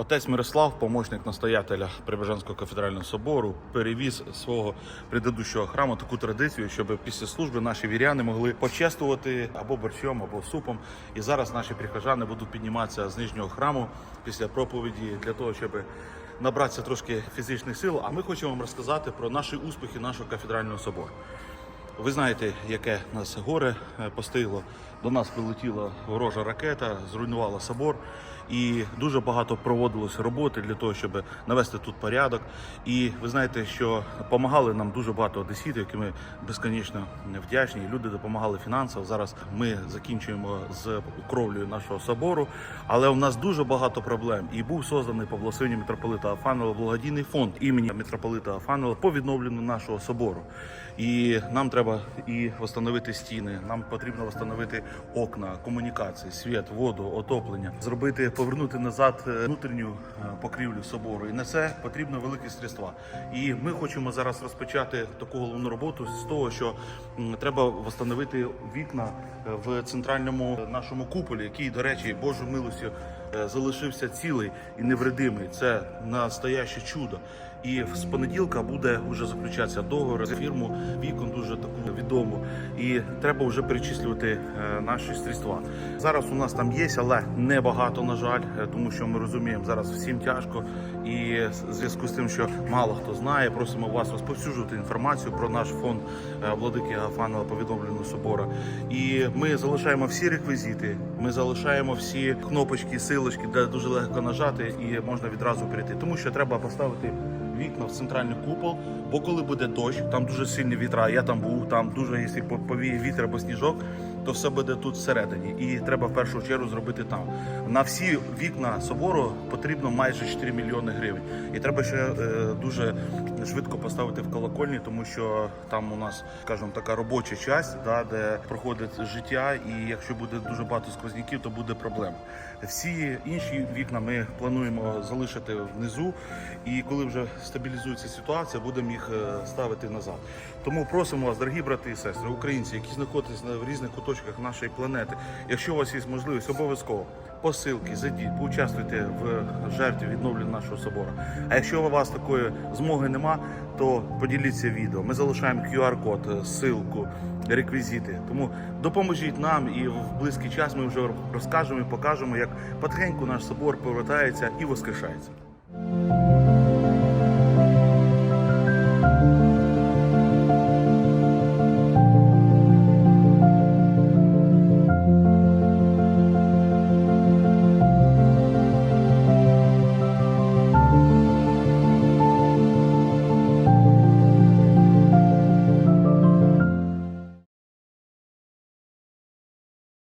Отець Мирослав, помощник настоятеля Прибежанського кафедрального собору, перевіз свого предыдущого храму таку традицію, щоб після служби наші віряни могли почествувати або борщом, або супом. І зараз наші прихожани будуть підніматися з нижнього храму після проповіді для того, щоб набратися трошки фізичних сил. А ми хочемо вам розказати про наші успіхи нашого кафедрального собору. Ви знаєте, яке нас горе е, постигло. До нас прилетіла ворожа ракета, зруйнувала собор, і дуже багато проводилось роботи для того, щоб навести тут порядок. І ви знаєте, що допомагали нам дуже багато одеситів, які ми безконечно вдячні. Люди допомагали фінансово. Зараз ми закінчуємо з кровлею нашого собору, але у нас дуже багато проблем. І був созданий по благословенню митрополита Афанова благодійний фонд імені митрополита Афанова по відновленню нашого собору. І нам треба і встановити стіни, нам потрібно встановити окна, комунікації, світ, воду, отоплення, зробити, повернути назад е, внутрішню е, покрівлю собору. І на це потрібно великі средства. І ми хочемо зараз розпочати таку головну роботу з того, що треба встановити вікна е, в центральному нашому куполі, який, до речі, Божою милостю залишився цілий і невредимий. Це настояще чудо. І з понеділка буде вже заключатися договор з фірму вікон дуже таку відому. І треба вже перечислювати е, наші средства. Зараз у нас там є, але небагато, на жаль, е, тому що ми розуміємо, зараз всім тяжко. І в зв'язку з тим, що мало хто знає, просимо вас розповсюджувати інформацію про наш фонд е, владики Гафанова повідомленого собора. І ми залишаємо всі реквізити, ми залишаємо всі кнопочки, силочки, де дуже легко нажати, і можна відразу перейти. Тому що треба поставити вікна в центральний купол, бо коли буде дощ, там дуже сильні вітра. Я там був, там дуже, якщо по- повіє вітер або сніжок, то все буде тут всередині. І треба в першу чергу зробити там. На всі вікна собору потрібно майже 4 мільйони гривень. І треба ще е, дуже швидко поставити в колокольні, тому що там у нас, скажімо, така робоча часть, да, де проходить життя, і якщо буде дуже багато сквозняків, то буде проблема. Всі інші вікна ми плануємо залишити внизу, і коли вже стабілізується ситуація, будемо їх е, ставити назад. Тому просимо вас, дорогі брати і сестри, українці, які знаходяться в різних куточках нашої планети. Якщо у вас є можливість, обов'язково посилки, зайдіть, поучаствуйте в жертві відновлення нашого собору. А якщо у вас такої змоги нема, то поділіться відео. Ми залишаємо QR-код, е, ссылку, реквізити. Тому допоможіть нам і в близький час ми вже розкажемо і покажемо, як потихеньку наш собор повертається і воскрешається.